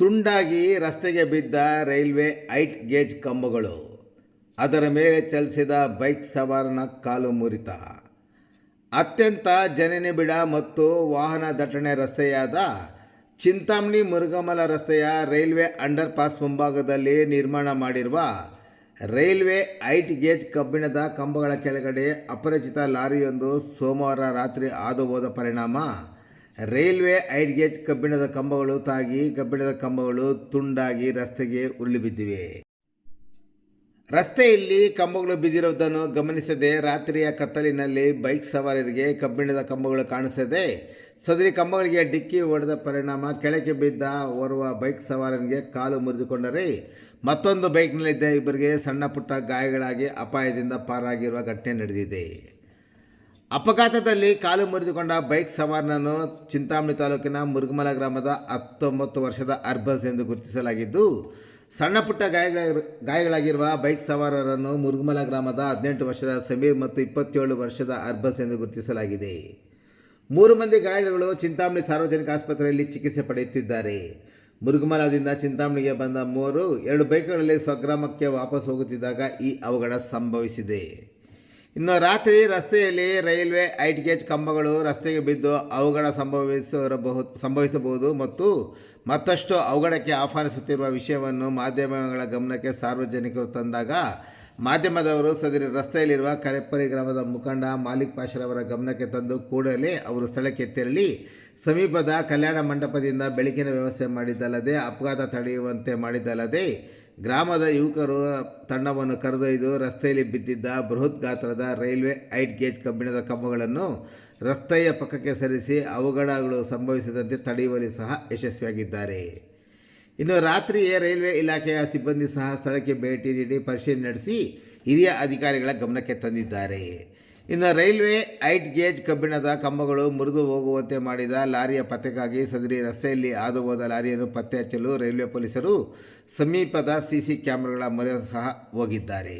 ತುಂಡಾಗಿ ರಸ್ತೆಗೆ ಬಿದ್ದ ರೈಲ್ವೆ ಐಟ್ ಗೇಜ್ ಕಂಬಗಳು. ಅದರ ಮೇಲೆ ಚಲಿಸಿದ ಬೈಕ್ ಸವಾರನ ಕಾಲು ಮುರಿತ. ಅತ್ಯಂತ ಜನನಿಬಿಡ ಮತ್ತು ವಾಹನ ದಟ್ಟಣೆ ರಸ್ತೆಯಾದ ಚಿಂತಾಮಣಿ ಮುರುಗಮಲ ರಸ್ತೆಯ ರೈಲ್ವೆ ಅಂಡರ್ ಪಾಸ್ ಮುಂಭಾಗದಲ್ಲಿ ನಿರ್ಮಾಣ ಮಾಡಿರುವ ರೈಲ್ವೆ ಐಟ್ ಗೇಜ್ ಕಬ್ಬಿಣದ ಕಂಬಗಳ ಕೆಳಗಡೆ ಅಪರಿಚಿತ ಲಾರಿಯೊಂದು ಸೋಮವಾರ ರಾತ್ರಿ ಹಾದು ಹೋದ ಪರಿಣಾಮ ರೈಲ್ವೆ ಐಡ್ ಗೇಜ್ ಕಬ್ಬಿಣದ ಕಂಬಗಳು ತಾಗಿ ಕಬ್ಬಿಣದ ಕಂಬಗಳು ತುಂಡಾಗಿ ರಸ್ತೆಗೆ ಉರುಳಿ ಬಿದ್ದಿವೆ. ರಸ್ತೆಯಲ್ಲಿ ಕಂಬಗಳು ಬಿದ್ದಿರುವುದನ್ನು ಗಮನಿಸದೆ ರಾತ್ರಿಯ ಕತ್ತಲಿನಲ್ಲಿ ಬೈಕ್ ಸವಾರರಿಗೆ ಕಬ್ಬಿಣದ ಕಂಬಗಳು ಕಾಣಿಸದೆ ಸದರಿ ಕಂಬಗಳಿಗೆ ಡಿಕ್ಕಿ ಹೊಡೆದ ಪರಿಣಾಮ ಕೆಳಗೆ ಬಿದ್ದ ಓರ್ವ ಬೈಕ್ ಸವಾರನಿಗೆ ಕಾಲು ಮುರಿದುಕೊಂಡರೆ ಮತ್ತೊಂದು ಬೈಕ್ನಲ್ಲಿದ್ದ ಇಬ್ಬರಿಗೆ ಸಣ್ಣ ಪುಟ್ಟ ಗಾಯಗಳಾಗಿ ಅಪಾಯದಿಂದ ಪಾರಾಗಿರುವ ಘಟನೆ ನಡೆದಿದೆ. ಅಪಘಾತದಲ್ಲಿ ಕಾಲು ಮುರಿದುಕೊಂಡ ಬೈಕ್ ಸವಾರನನ್ನು ಚಿಂತಾಮಣಿ ತಾಲೂಕಿನ ಮುರುಗಮಲ ಗ್ರಾಮದ ಹತ್ತೊಂಬತ್ತು ವರ್ಷದ ಅರ್ಬಸ್ ಎಂದು ಗುರುತಿಸಲಾಗಿದ್ದು, ಸಣ್ಣ ಪುಟ್ಟ ಗಾಯಗಳ, ಗಾಯಗಳಾಗಿರುವ ಬೈಕ್ ಸವಾರರನ್ನು ಮುರುಗಮಲ ಗ್ರಾಮದ ಹದಿನೆಂಟು ವರ್ಷದ ಸಮೀರ್ ಮತ್ತು ಇಪ್ಪತ್ತೇಳು ವರ್ಷದ ಅರ್ಬಸ್ ಎಂದು ಗುರುತಿಸಲಾಗಿದೆ. ಮೂರು ಮಂದಿ ಗಾಯಗಳು ಚಿಂತಾಮಣಿ ಸಾರ್ವಜನಿಕ ಆಸ್ಪತ್ರೆಯಲ್ಲಿ ಚಿಕಿತ್ಸೆ ಪಡೆಯುತ್ತಿದ್ದಾರೆ. ಮುರುಗಮಲದಿಂದ ಚಿಂತಾಮಣಿಗೆ ಬಂದ ಮೂವರು, ಎರಡು ಬೈಕ್ಗಳಲ್ಲಿ ಸ್ವಗ್ರಾಮಕ್ಕೆ ವಾಪಸ್ ಹೋಗುತ್ತಿದ್ದಾಗ ಈ ಅವಘಡ ಸಂಭವಿಸಿದೆ. ಇನ್ನು ರಾತ್ರಿ ರಸ್ತೆಯಲ್ಲಿ ರೈಲ್ವೆ ಐಟ್ ಗೇಜ್ ಕಂಬಗಳು ರಸ್ತೆಗೆ ಬಿದ್ದು ಅವಘಡ ಸಂಭವಿಸಿರಬಹುದು, ಸಂಭವಿಸಬಹುದು ಮತ್ತು ಮತ್ತಷ್ಟು ಅವಘಡಕ್ಕೆ ಆಹ್ವಾನಿಸುತ್ತಿರುವ ವಿಷಯವನ್ನು ಮಾಧ್ಯಮಗಳ ಗಮನಕ್ಕೆ ಸಾರ್ವಜನಿಕರು ತಂದಾಗ ಮಾಧ್ಯಮದವರು ಸದರಿ ರಸ್ತೆಯಲ್ಲಿರುವ ಕರೆಪ್ಪರಿ ಗ್ರಾಮದ ಮುಖಂಡ ಮಾಲಿಕ್ ಪಾಷರವರ ಗಮನಕ್ಕೆ ತಂದು ಕೂಡಲೇ ಅವರು ಸ್ಥಳಕ್ಕೆ ತೆರಳಿ ಸಮೀಪದ ಕಲ್ಯಾಣ ಮಂಟಪದಿಂದ ಬೆಳಕಿನ ವ್ಯವಸ್ಥೆ ಮಾಡಿದ್ದಲ್ಲದೆ ಅಪಘಾತ ತಡೆಯುವಂತೆ ಮಾಡಿದ್ದಲ್ಲದೆ ಗ್ರಾಮದ ಯುವಕರು ತಂಡವನ್ನು ಕರೆದೊಯ್ದು ರಸ್ತೆಯಲ್ಲಿ ಬಿದ್ದಿದ್ದ ಬೃಹತ್ ಗಾತ್ರದ ರೈಲ್ವೆ ಐಟ್ ಗೇಜ್ ಕಬ್ಬಿಣದ ಕಂಬಗಳನ್ನು ರಸ್ತೆಯ ಪಕ್ಕಕ್ಕೆ ಸರಿಸಿ ಅವಘಡಗಳು ಸಂಭವಿಸದಂತೆ ತಡೆಯುವಲ್ಲಿ ಸಹ ಯಶಸ್ವಿಯಾಗಿದ್ದಾರೆ. ಇನ್ನು ರಾತ್ರಿಯೇ ರೈಲ್ವೆ ಇಲಾಖೆಯ ಸಿಬ್ಬಂದಿ ಸಹ ಸ್ಥಳಕ್ಕೆ ಭೇಟಿ ನೀಡಿ ಪರಿಶೀಲನೆ ನಡೆಸಿ ಹಿರಿಯ ಅಧಿಕಾರಿಗಳ ಗಮನಕ್ಕೆ ತಂದಿದ್ದಾರೆ. ಇನ್ನು ರೈಲ್ವೆ ಐಟ್ ಗೇಜ್ ಕಬ್ಬಿಣದ ಕಂಬಗಳು ಮುರಿದು ಹೋಗುವಂತೆ ಮಾಡಿದ ಲಾರಿಯ ಪತ್ತೆಗಾಗಿ ಸದರಿ ರಸ್ತೆಯಲ್ಲಿ ಹಾದು ಹೋದ ಲಾರಿಯನ್ನು ಪತ್ತೆ ಹಚ್ಚಲು ರೈಲ್ವೆ ಪೊಲೀಸರು ಸಮೀಪದ ಸಿಸಿ ಕ್ಯಾಮೆರಾಗಳ ಮೊರೆ ಸಹ ಹೋಗಿದ್ದಾರೆ.